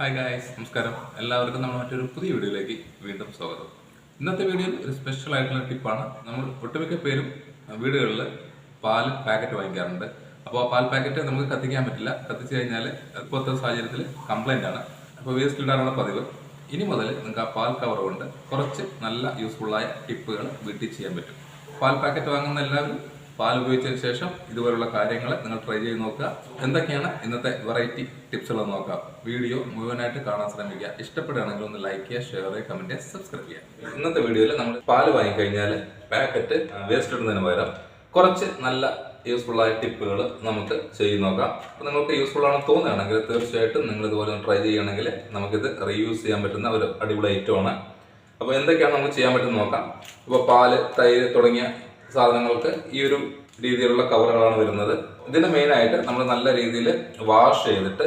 Hi guys നമസ്കാരം. എല്ലാവർക്കും നമ്മൾ മറ്റൊരു പുതിയ വീഡിയോയിലേക്ക് വീണ്ടും സ്വാഗതം. ഇന്നത്തെ വീഡിയോയിൽ ഒരു സ്പെഷ്യൽ ആയിട്ടുള്ള ടിപ്പാണ് നമ്മൾ ഒട്ടുമിക്ക പേരും വീടുകളിൽ പാൽ പാക്കറ്റ് വാങ്ങിക്കാറുണ്ട്. അപ്പോൾ ആ പാൽ പാക്കറ്റ് നമുക്ക് കത്തിക്കാൻ പറ്റില്ല. കത്തിച്ചു കഴിഞ്ഞാൽ ഇപ്പോഴത്തെ സാഹചര്യത്തിൽ കംപ്ലൈന്റ് ആണ്. അപ്പോൾ വേസ്റ്റ് ഇടാനുള്ള പതിവ്. ഇനി മുതൽ നിങ്ങൾക്ക് ആ പാൽ കവർ കൊണ്ട് കുറച്ച് നല്ല യൂസ്ഫുള്ളായ ടിപ്പുകൾ വീട്ടിൽ ചെയ്യാൻ പറ്റും. പാൽ പാക്കറ്റ് വാങ്ങുന്ന എല്ലാവരും പാൽ ഉപയോഗിച്ചതിന് ശേഷം ഇതുപോലുള്ള കാര്യങ്ങൾ നിങ്ങൾ ട്രൈ ചെയ്ത് നോക്കുക. എന്തൊക്കെയാണ് ഇന്നത്തെ വെറൈറ്റി ടിപ്സുകൾ നോക്കാം. വീഡിയോ മുഴുവനായിട്ട് കാണാൻ ശ്രമിക്കുക. ഇഷ്ടപ്പെടുകയാണെങ്കിൽ ഒന്ന് ലൈക്ക് ചെയ്യുക ഷെയർ ചെയ്യുക കമന്റ് ചെയ്യുക സബ്സ്ക്രൈബ് ചെയ്യുക. ഇന്നത്തെ വീഡിയോയിൽ നമ്മൾ പാൽ വാങ്ങിക്കഴിഞ്ഞാൽ പാക്കറ്റ് വേസ്റ്റ് ഇടുന്നതിന് പകരം കുറച്ച് നല്ല യൂസ്ഫുൾ ആയ ടിപ്പുകൾ നമുക്ക് ചെയ്ത് നോക്കാം. അപ്പോൾ നിങ്ങൾക്ക് യൂസ്ഫുൾ ആണെന്ന് തോന്നുകയാണെങ്കിൽ തീർച്ചയായിട്ടും നിങ്ങൾ ഇതുപോലെ ട്രൈ ചെയ്യുകയാണെങ്കിൽ നമുക്കിത് റീയൂസ് ചെയ്യാൻ പറ്റുന്ന ഒരു അടിപൊളി ഐറ്റമാണ് അപ്പോൾ എന്തൊക്കെയാണ് നമുക്ക് ചെയ്യാൻ പറ്റുന്നത് നോക്കാം. ഇപ്പോൾ പാൽ തൈര് തുടങ്ങിയ സാധനങ്ങൾക്ക് ഈ ഒരു രീതിയിലുള്ള കവറുകളാണ് വരുന്നത്. ഇതിന് മെയിനായിട്ട് നമ്മൾ നല്ല രീതിയിൽ വാഷ് ചെയ്തിട്ട്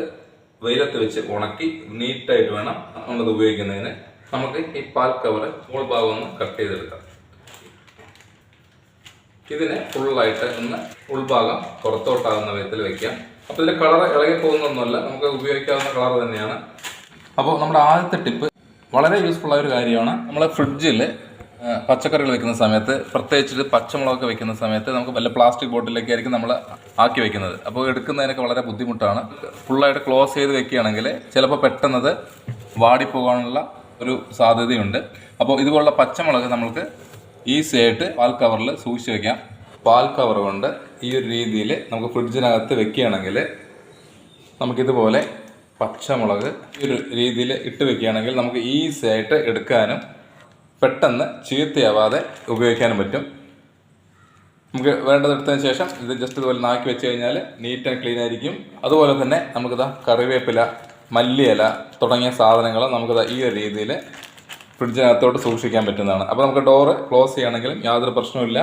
വെയിലത്ത് വെച്ച് ഉണക്കി നീറ്റായിട്ട് വേണം നമ്മളത് ഉപയോഗിക്കുന്നതിന്. നമുക്ക് ഈ പാൽ കവർ മുകൾ ഭാഗം ഒന്ന് കട്ട് ചെയ്തെടുക്കാം. ഇതിനെ ഫുള്ളായിട്ട് ഒന്ന് ഉൾഭാഗം പുറത്തോട്ടാകുന്ന വിധത്തിൽ വെക്കാം. അപ്പോൾ ഇതിന്റെ കളർ ഇളകി പോകുന്നൊന്നുമല്ല നമുക്ക് ഉപയോഗിക്കാവുന്ന കളർ തന്നെയാണ്. അപ്പോൾ നമ്മുടെ ആദ്യത്തെ ടിപ്പ് വളരെ യൂസ്ഫുൾ ആയ ഒരു കാര്യമാണ്. നമ്മളെ ഫ്രിഡ്ജിൽ പച്ചക്കറികൾ വെക്കുന്ന സമയത്ത് പ്രത്യേകിച്ച് പച്ചമുളകൊക്കെ വെക്കുന്ന സമയത്ത് നമുക്ക് വല്ല പ്ലാസ്റ്റിക് ബോട്ടിലൊക്കെ ആയിരിക്കും നമ്മൾ ആക്കി വെക്കുന്നത്. അപ്പോൾ എടുക്കുന്നതിനൊക്കെ വളരെ ബുദ്ധിമുട്ടാണ്. ഫുള്ളായിട്ട് ക്ലോസ് ചെയ്ത് വെക്കുകയാണെങ്കിൽ ചിലപ്പോൾ പെട്ടെന്നത് വാടിപ്പോകാനുള്ള ഒരു സാധ്യതയുണ്ട്. അപ്പോൾ ഇതുപോലുള്ള പച്ചമുളക് നമുക്ക് ഈസി ആയിട്ട് പാൽ കവറിൽ സൂക്ഷിച്ച് വെക്കാം. പാൽ കവർ കൊണ്ട് ഈ ഒരു രീതിയിൽ നമുക്ക് ഫ്രിഡ്ജിനകത്ത് വെക്കുകയാണെങ്കിൽ നമുക്കിതുപോലെ പച്ചമുളക് ഈ ഒരു രീതിയിൽ ഇട്ട് വെക്കുകയാണെങ്കിൽ നമുക്ക് ഈസി ആയിട്ട് എടുക്കാനും പെട്ടെന്ന് ചീത്തയാവാതെ ഉപയോഗിക്കാനും പറ്റും. നമുക്ക് വേണ്ടത് എടുത്തതിന് ശേഷം ഇത് ജസ്റ്റ് ഇതുപോലെ നാക്കി വെച്ച് കഴിഞ്ഞാൽ നീറ്റ് ആൻഡ് ക്ലീൻ ആയിരിക്കും. അതുപോലെ തന്നെ നമുക്കിതാ കറിവേപ്പില മല്ലിയില തുടങ്ങിയ സാധനങ്ങൾ നമുക്കിതാ ഈ ഒരു രീതിയിൽ ഫ്രിഡ്ജിനകത്തോട്ട് സൂക്ഷിക്കാൻ പറ്റുന്നതാണ്. അപ്പോൾ നമുക്ക് ഡോറ് ക്ലോസ് ചെയ്യണമെങ്കിലും യാതൊരു പ്രശ്നവുമില്ല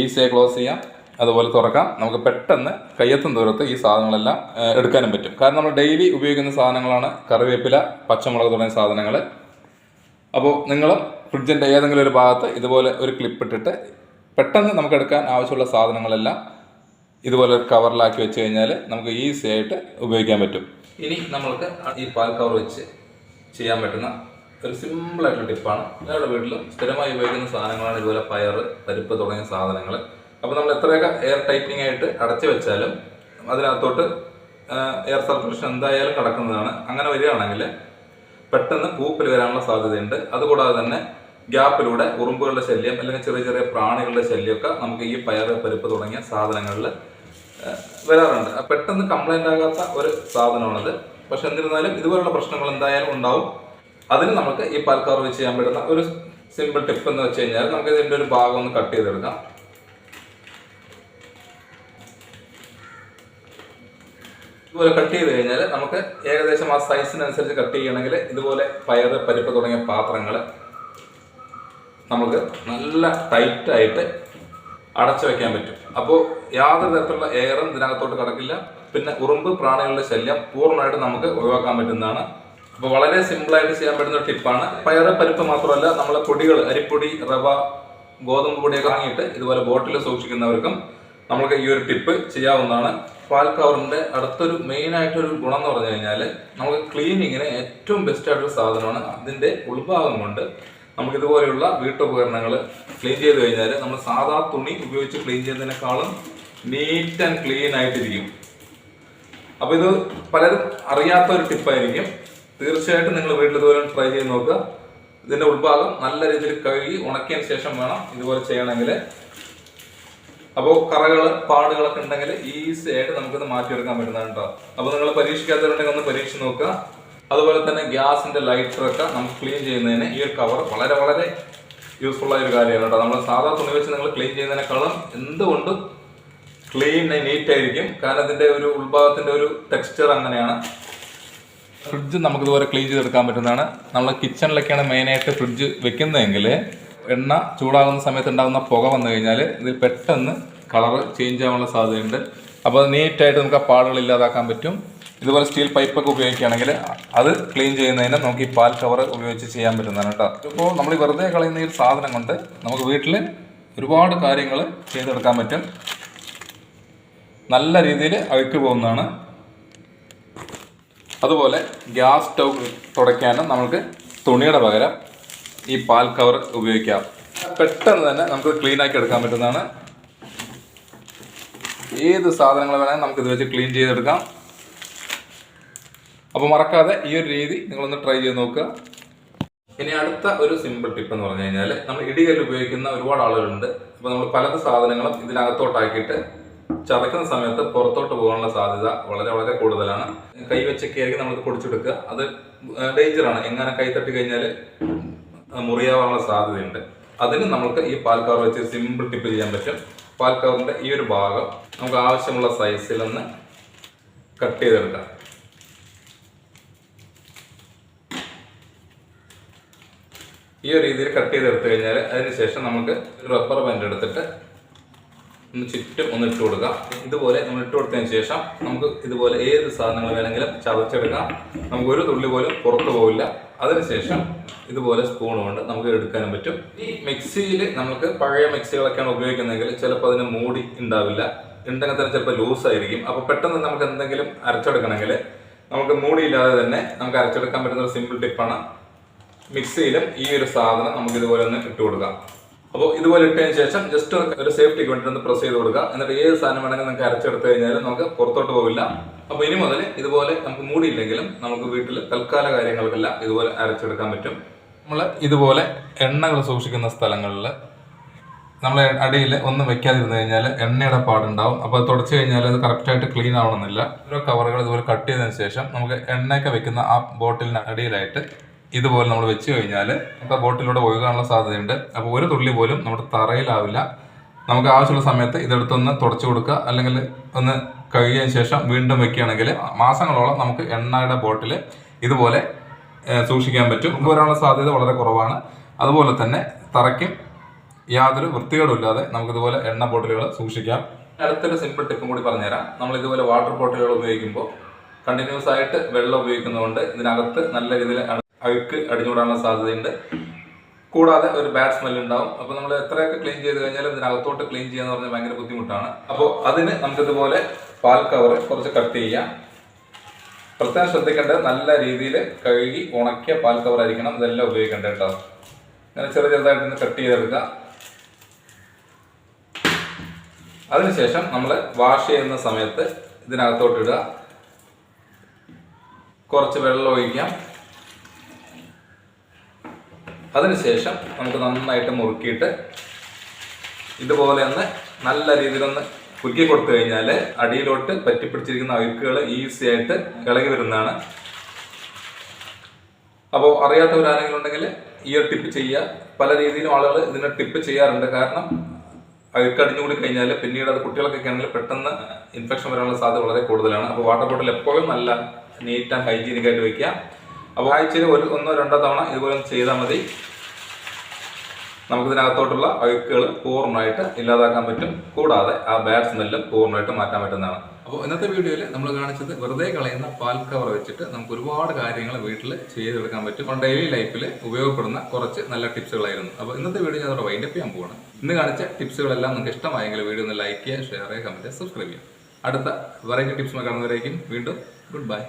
ഈസിയായി ക്ലോസ് ചെയ്യാം. അതുപോലെ തുറക്കാം. നമുക്ക് പെട്ടെന്ന് കയ്യെത്തും ദൂരത്ത് ഈ സാധനങ്ങളെല്ലാം എടുക്കാനും പറ്റും. കാരണം നമ്മൾ ഡെയിലി ഉപയോഗിക്കുന്ന സാധനങ്ങളാണ് കറിവേപ്പില പച്ചമുളക് തുടങ്ങിയ സാധനങ്ങൾ അപ്പോൾ നിങ്ങൾ ഫ്രിഡ്ജിന്റെ ഏതെങ്കിലും ഒരു ഭാഗത്ത് ഇതുപോലെ ഒരു ക്ലിപ്പ് ഇട്ടിട്ട് പെട്ടെന്ന് നമുക്ക് എടുക്കാൻ ആവശ്യമുള്ള സാധനങ്ങളെല്ലാം ഇതുപോലെ ഒരു കവറിലാക്കി വെച്ച് കഴിഞ്ഞാൽ നമുക്ക് ഈസി ആയിട്ട് ഉപയോഗിക്കാൻ പറ്റും. ഇനി നമ്മൾക്ക് ഈ പാൽ കവർ വെച്ച് ചെയ്യാൻ പറ്റുന്ന ഒരു സിമ്പിളായിട്ടുള്ള ടിപ്പാണ് ഞങ്ങളുടെ വീട്ടിൽ സ്ഥിരമായി ഉപയോഗിക്കുന്ന സാധനങ്ങളാണ് ഇതുപോലെ പയർ പരിപ്പ് തുടങ്ങിയ സാധനങ്ങൾ. അപ്പോൾ നമ്മൾ എത്രയൊക്കെ എയർ ടൈറ്റിംഗ് ആയിട്ട് അടച്ചു വെച്ചാലും അതിനകത്തോട്ട് എയർ സർക്കുലേഷൻ എന്തായാലും കിടക്കുന്നതാണ്. അങ്ങനെ വരികയാണെങ്കിൽ പെട്ടെന്ന് പൂപ്പൽ വരാനുള്ള സാധ്യതയുണ്ട്. അതുകൂടാതെ തന്നെ ഗ്യാപ്പിലൂടെ ഉറുമ്പുകളുടെ ശല്യം അല്ലെങ്കിൽ ചെറിയ ചെറിയ പ്രാണികളുടെ ശല്യമൊക്കെ നമുക്ക് ഈ പയർ പരിപ്പ് തുടങ്ങിയ സാധനങ്ങളിൽ വരാറുണ്ട്. പെട്ടെന്ന് കംപ്ലൈന്റ് ആകാത്ത ഒരു സാധനമാണിത്. പക്ഷെ എന്നിരുന്നാലും ഇതുപോലുള്ള പ്രശ്നങ്ങൾ എന്തായാലും ഉണ്ടാവും. അതിന് നമുക്ക് ഈ പാൽക്കാർ വെച്ച് ചെയ്യാൻ പറ്റുന്ന ഒരു സിമ്പിൾ ടിപ്പ് എന്ന് വെച്ച് കഴിഞ്ഞാൽ നമുക്ക് ഇതിന്റെ ഒരു ഭാഗം ഒന്ന് കട്ട് ചെയ്തെടുക്കാം. ഇതുപോലെ കട്ട് ചെയ്ത് കഴിഞ്ഞാൽ നമുക്ക് ഏകദേശം ആ സൈസിനനുസരിച്ച് കട്ട് ചെയ്യണമെങ്കിൽ ഇതുപോലെ പയർ പരിപ്പ് തുടങ്ങിയ പാത്രങ്ങൾ നമുക്ക് നല്ല ടൈറ്റായിട്ട് അടച്ചു വയ്ക്കാൻ പറ്റും. അപ്പോൾ യാതൊരു തരത്തിലുള്ള എയറും ഇതിനകത്തോട്ട് കടക്കില്ല. പിന്നെ ഉറുമ്പ് പ്രാണികളുടെ ശല്യം പൂർണമായിട്ട് നമുക്ക് ഒഴിവാക്കാൻ പറ്റുന്നതാണ്. അപ്പോൾ വളരെ സിമ്പിളായിട്ട് ചെയ്യാൻ പറ്റുന്ന ടിപ്പാണ് പയർ പരിപ്പ് മാത്രമല്ല നമ്മളെ പൊടികൾ അരിപ്പൊടി റവ ഗോതമ്പ് പൊടിയൊക്കെ വാങ്ങിയിട്ട് ഇതുപോലെ ബോട്ടിൽ സൂക്ഷിക്കുന്നവർക്കും നമുക്ക് ഈ ഒരു ടിപ്പ് ചെയ്യാവുന്നതാണ്. പാൽ കവറിന്റെ അടുത്തൊരു മെയിൻ ആയിട്ടൊരു ഗുണം എന്ന് പറഞ്ഞു കഴിഞ്ഞാൽ നമുക്ക് ക്ലീനിങ്ങിന് ഏറ്റവും ബെസ്റ്റ് ആയിട്ടൊരു സാധനമാണ്. അതിന്റെ ഉൾഭാഗം കൊണ്ട് നമുക്ക് ഇതുപോലെയുള്ള വീട്ടുപകരണങ്ങൾ ക്ലീൻ ചെയ്ത് കഴിഞ്ഞാൽ നമ്മൾ സാധാ തുണി ഉപയോഗിച്ച് ക്ലീൻ ചെയ്യുന്നതിനേക്കാളും നീറ്റ് ആൻഡ് ക്ലീൻ ആയിട്ടിരിക്കും. അപ്പൊ ഇത് പലരും അറിയാത്ത ഒരു ടിപ്പായിരിക്കും തീർച്ചയായിട്ടും നിങ്ങൾ വീട്ടിൽ ഇതുപോലെ ട്രൈ ചെയ്ത് നോക്കുക. ഇതിന്റെ ഉൾഭാഗം നല്ല രീതിയിൽ കഴുകി ഉണക്കിയതിന് ശേഷം വേണം ഇതുപോലെ ചെയ്യണമെങ്കിൽ അപ്പോൾ കറകൾ പാടുകളൊക്കെ ഉണ്ടെങ്കിൽ ഈസി ആയിട്ട് നമുക്കിത് മാറ്റിയെടുക്കാൻ പറ്റുന്നതാണ് കേട്ടോ അപ്പോൾ നിങ്ങൾ പരീക്ഷിക്കാത്തവരുണ്ടെങ്കിൽ ഒന്ന് പരീക്ഷിച്ച് നോക്കുക. അതുപോലെ തന്നെ ഗ്യാസിന്റെ ലൈറ്റർ ഒക്കെ നമുക്ക് ക്ലീൻ ചെയ്യുന്നതിന് ഈ ഒരു കവർ വളരെ വളരെ യൂസ്ഫുൾ ആയ ഒരു കാര്യമാണ് കേട്ടോ നമ്മൾ സാധാ തുണി വെച്ച് നിങ്ങൾ ക്ലീൻ ചെയ്യുന്നതിനേക്കാളും എന്തുകൊണ്ടും ക്ലീൻ നീറ്റ് ആയിരിക്കും? കാരണം ഇതിന്റെ ഒരു ഉൾഭാഗത്തിന്റെ ഒരു ടെക്സ്ചർ അങ്ങനെയാണ്. ഫ്രിഡ്ജ് നമുക്ക് ഇതുപോലെ ക്ലീൻ ചെയ്തെടുക്കാൻ പറ്റുന്നതാണ്. നമ്മൾ കിച്ചണിലൊക്കെയാണ് മെയിനായിട്ട് ഫ്രിഡ്ജ് വെക്കുന്നതെങ്കിൽ എണ്ണ ചൂടാകുന്ന സമയത്ത് ഉണ്ടാകുന്ന പുക വന്നു കഴിഞ്ഞാൽ ഇതിൽ പെട്ടെന്ന് കളർ ചേഞ്ച് ആവാനുള്ള സാധ്യതയുണ്ട്. അപ്പോൾ നീറ്റായിട്ട് നമുക്ക് ആ പാടുകൾ ഇല്ലാതാക്കാൻ പറ്റും. ഇതുപോലെ സ്റ്റീൽ പൈപ്പൊക്കെ ഉപയോഗിക്കുകയാണെങ്കിൽ അത് ക്ലീൻ ചെയ്യുന്നതിന് നമുക്ക് ഈ പാൽ കവർ ഉപയോഗിച്ച് ചെയ്യാൻ പറ്റുന്നതാണ് കേട്ടോ. ഇപ്പോൾ നമ്മൾ ഈ വെറുതെ കളയുന്ന ഈ ഒരു സാധനം കൊണ്ട് നമുക്ക് വീട്ടിൽ ഒരുപാട് കാര്യങ്ങൾ ചെയ്തെടുക്കാൻ പറ്റും. നല്ല രീതിയിൽ അഴുക്ക് പോകുന്നതാണ്. അതുപോലെ ഗ്യാസ് സ്റ്റൗ തുടയ്ക്കാനും നമുക്ക് തുണിയുടെ പകരം ഈ പാൽ കവർ ഉപയോഗിക്കാം. പെട്ടെന്ന് തന്നെ നമുക്ക് ക്ലീൻ ആക്കി എടുക്കാൻ പറ്റുന്നതാണ്. ഏത് സാധനങ്ങൾ വേണമെങ്കിൽ നമുക്ക് ഇത് വെച്ച് ക്ലീൻ ചെയ്തെടുക്കാം. അപ്പോൾ മറക്കാതെ ഈ ഒരു രീതി നിങ്ങളൊന്ന് ട്രൈ ചെയ്ത് നോക്കുക. ഇനി അടുത്ത ഒരു സിമ്പിൾ ടിപ്പ് എന്ന് പറഞ്ഞു കഴിഞ്ഞാൽ നമ്മൾ ഇടികല്ല് ഉപയോഗിക്കുന്ന ഒരുപാട് ആളുകളുണ്ട്. അപ്പോൾ നമ്മൾ പല സാധനങ്ങളും ഇതിനകത്തോട്ടാക്കിയിട്ട് ചതക്കുന്ന സമയത്ത് പുറത്തോട്ട് പോകാനുള്ള സാധ്യത വളരെ വളരെ കൂടുതലാണ്. കൈ വെച്ചൊക്കെ ആയിരിക്കും നമ്മൾ പൊടിച്ചെടുക്കുക. അത് ഡേഞ്ചറാണ് എങ്ങനെ കൈ തട്ടി കഴിഞ്ഞാൽ മുറിയാവാനുള്ള സാധ്യതയുണ്ട്. അതിന് നമുക്ക് ഈ പാൽ കവർ വെച്ച് സിമ്പിൾ ടിപ്പ് ചെയ്യാൻ പറ്റും. പാൽ കവറിന്റെ ഈ ഒരു ഭാഗം നമുക്ക് ആവശ്യമുള്ള സൈസിൽ ഒന്ന് കട്ട് ചെയ്തെടുക്കാം. ഈ ഒരു രീതിയിൽ കട്ട് ചെയ്തെടുത്തു കഴിഞ്ഞാൽ അതിനുശേഷം നമുക്ക് റബ്ബർ ബാൻഡ് എടുത്തിട്ട് ഒന്ന് ചുറ്റും ഒന്ന് ഇട്ട് കൊടുക്കാം. ഇതുപോലെ നമ്മൾ ഇട്ട് കൊടുത്തതിന് ശേഷം നമുക്ക് ഇതുപോലെ ഏത് സാധനങ്ങൾ വേണമെങ്കിലും ചതച്ചെടുക്കാം. നമുക്ക് ഒരു തുള്ളി പോലും പുറത്തു പോകില്ല അതിനുശേഷം ഇതുപോലെ സ്പൂൺ കൊണ്ട് നമുക്ക് എടുക്കാനും പറ്റും. ഈ മിക്സിയിൽ നമുക്ക് പഴയ മിക്സികളൊക്കെയാണ് ഉപയോഗിക്കുന്നതെങ്കിൽ ചിലപ്പോൾ അതിന് മൂടി ഉണ്ടാവില്ല. ഉണ്ടെങ്കിൽ തന്നെ ചിലപ്പോൾ ലൂസ് ആയിരിക്കും. അപ്പോൾ പെട്ടെന്ന് നമുക്ക് എന്തെങ്കിലും അരച്ചെടുക്കണമെങ്കിൽ നമുക്ക് മൂടിയില്ലാതെ തന്നെ നമുക്ക് അരച്ചെടുക്കാൻ പറ്റുന്ന ഒരു സിമ്പിൾ ടിപ്പാണ് മിക്സിയിലും ഈ ഒരു സാധനം നമുക്ക് ഇതുപോലെ ഒന്ന് ഇട്ട് കൊടുക്കാം. അപ്പോൾ ഇതുപോലെ ഇട്ടതിന് ശേഷം ജസ്റ്റ് ഒരു സേഫ്റ്റിക്ക് വേണ്ടി ഒന്ന് പ്രസ് ചെയ്ത് കൊടുക്കുക. എന്നിട്ട് ഏത് സാധനം വേണമെങ്കിലും നമുക്ക് അരച്ചെടുത്ത് കഴിഞ്ഞാൽ നമുക്ക് പുറത്തോട്ട് പോവില്ല. അപ്പോൾ ഇനി മുതൽ ഇതുപോലെ നമുക്ക് മൂടിയില്ലെങ്കിലും നമുക്ക് വീട്ടിൽ തൽക്കാല കാര്യങ്ങൾക്കെല്ലാം ഇതുപോലെ അരച്ചെടുക്കാൻ പറ്റും. നമ്മൾ ഇതുപോലെ എണ്ണകൾ സൂക്ഷിക്കുന്ന സ്ഥലങ്ങളിൽ നമ്മൾ അടിയിൽ ഒന്നും വെക്കാതിരുന്നു കഴിഞ്ഞാൽ എണ്ണയുടെ പാടുണ്ടാവും. അപ്പോൾ തുടച്ചു കഴിഞ്ഞാൽ അത് കറക്റ്റായിട്ട് ക്ലീൻ ആവണമെന്നില്ല. ഓരോ കവറുകൾ ഇതുപോലെ കട്ട് ചെയ്തതിന് ശേഷം നമുക്ക് എണ്ണയൊക്കെ വെക്കുന്ന ആ ബോട്ടിലിന് അടിയിലായിട്ട് ഇതുപോലെ നമ്മൾ വെച്ച് കഴിഞ്ഞാൽ നമുക്ക് ആ ബോട്ടിലൂടെ ഒഴുകാനുള്ള സാധ്യതയുണ്ട്. അപ്പോൾ ഒരു തുള്ളി പോലും നമ്മുടെ തറയിലാവില്ല. നമുക്ക് ആവശ്യമുള്ള സമയത്ത് ഇതെടുത്തൊന്ന് തുടച്ചു കൊടുക്കുക. അല്ലെങ്കിൽ ഒന്ന് കഴുകിയതിന് ശേഷം വീണ്ടും വെക്കുകയാണെങ്കിൽ മാസങ്ങളോളം നമുക്ക് എണ്ണയുടെ ബോട്ടിൽ ഇതുപോലെ സൂക്ഷിക്കാൻ പറ്റും. വരാനുള്ള സാധ്യത വളരെ കുറവാണ്. അതുപോലെ തന്നെ തറയ്ക്കും യാതൊരു വൃത്തികേടും ഇല്ലാതെ നമുക്ക് ഇതുപോലെ എണ്ണ ബോട്ടിലുകൾ സൂക്ഷിക്കാം. അടുത്തൊരു സിമ്പിൾ ടിപ്പും കൂടി പറഞ്ഞുതരാം. നമ്മൾ ഇതുപോലെ വാട്ടർ ബോട്ടിലുകൾ ഉപയോഗിക്കുമ്പോൾ കണ്ടിന്യൂസ് ആയിട്ട് വെള്ളം ഉപയോഗിക്കുന്നതുകൊണ്ട് ഇതിനകത്ത് നല്ല രീതിയിൽ അഴുക്ക് അടിഞ്ഞുകൂടാനുള്ള സാധ്യതയുണ്ട്. കൂടാതെ ഒരു ബാഡ് സ്മെൽ ഉണ്ടാവും. അപ്പോൾ നമ്മൾ എത്രയൊക്കെ ക്ലീൻ ചെയ്ത് കഴിഞ്ഞാലും ഇതിനകത്തോട്ട് ക്ലീൻ ചെയ്യാന്ന് പറഞ്ഞാൽ ഭയങ്കര ബുദ്ധിമുട്ടാണ്. അപ്പോൾ അതിന് നമുക്ക് ഇതുപോലെ പാൽ കവർ കുറച്ച് കട്ട് ചെയ്യാം. പ്രത്യേകം ശ്രദ്ധിക്കേണ്ടത് നല്ല രീതിയിൽ കഴുകി ഉണക്കിയ പാൽ കവർ ആയിരിക്കണം. ഇതെല്ലാം ഉപയോഗിക്കേണ്ടത് കേട്ടോ. അങ്ങനെ ചെറിയ ചെറുതായിട്ടൊന്ന് കട്ട് ചെയ്തെടുക്കുക അതിനുശേഷം നമ്മൾ വാഷ് ചെയ്യുന്ന സമയത്ത് ഇതിനകത്തോട്ട് ഇടുക. കുറച്ച് വെള്ളം ഒഴിക്കാം. അതിനുശേഷം നമുക്ക് നന്നായിട്ട് മുറുക്കിയിട്ട് ഇതുപോലെ ഒന്ന് നല്ല രീതിയിലൊന്ന് കുലുക്കി കൊടുത്തു കഴിഞ്ഞാൽ അടിയിലോട്ട് പറ്റിപ്പിടിച്ചിരിക്കുന്ന അഴുക്കുകൾ ഈസി ആയിട്ട് ഇളകി വരുന്നതാണ്. അപ്പോൾ അറിയാത്തവരാരെങ്കിലും ഉണ്ടെങ്കിൽ ഒരു ടിപ്പ് ചെയ്യുക. പല രീതിയിലും ആളുകൾ ഇതിനെ ടിപ്പ് ചെയ്യാറുണ്ട്. കാരണം അഴുക്കടിഞ്ഞു കൂടി കഴിഞ്ഞാൽ പിന്നീട് അത് കുട്ടികൾക്കൊക്കെ ആണെങ്കിൽ പെട്ടെന്ന് ഇൻഫെക്ഷൻ വരാനുള്ള സാധ്യത വളരെ കൂടുതലാണ്. അപ്പോൾ വാട്ടർ ബോട്ടിൽ എപ്പോഴും നല്ല നീറ്റ് ആൻഡ് ഹൈജീനിക് ആയിട്ട് വെക്കുക. അപ്പോൾ ആഴ്ചയിൽ ഒരു ഒന്നോ രണ്ടോ തവണ ഇതുപോലെ ചെയ്താൽ മതി. നമുക്കിതിനകത്തോട്ടുള്ള അഴുക്കുകൾ പൂർണമായിട്ട് ഇല്ലാതാക്കാൻ പറ്റും. കൂടാതെ ആ ബാഡ് സ്മെല്ലും പൂർണമായിട്ട് മാറ്റാൻ പറ്റുന്നതാണ്. അപ്പോൾ ഇന്നത്തെ വീഡിയോയിൽ നമ്മൾ കാണിച്ചത് വെറുതെ കളയുന്ന പാൽ കവർ വെച്ചിട്ട് നമുക്ക് ഒരുപാട് കാര്യങ്ങൾ വീട്ടിൽ ചെയ്തെടുക്കാൻ പറ്റും. അപ്പം ഡെയിലി ലൈഫിൽ ഉപയോഗപ്പെടുന്ന കുറച്ച് നല്ല ടിപ്സുകളായിരുന്നു. അപ്പോൾ ഇന്നത്തെ വീഡിയോ ഞാൻ അതോടെ വൈൻഡപ്പ് ചെയ്യാൻ പോവാണ്. ഇന്ന് കാണിച്ച ടിപ്സുകളെല്ലാം നിങ്ങൾക്ക് ഇഷ്ടമായെങ്കിൽ വീഡിയോ ഒന്ന് ലൈക്ക് ചെയ്യുക ഷെയർ ചെയ്യുക കമന്റ് സബ്സ്ക്രൈബ് ചെയ്യുക. അടുത്ത വെറൈറ്റി ടിപ്സ് കാണുന്നവരേക്കും വീണ്ടും ഗുഡ് ബൈ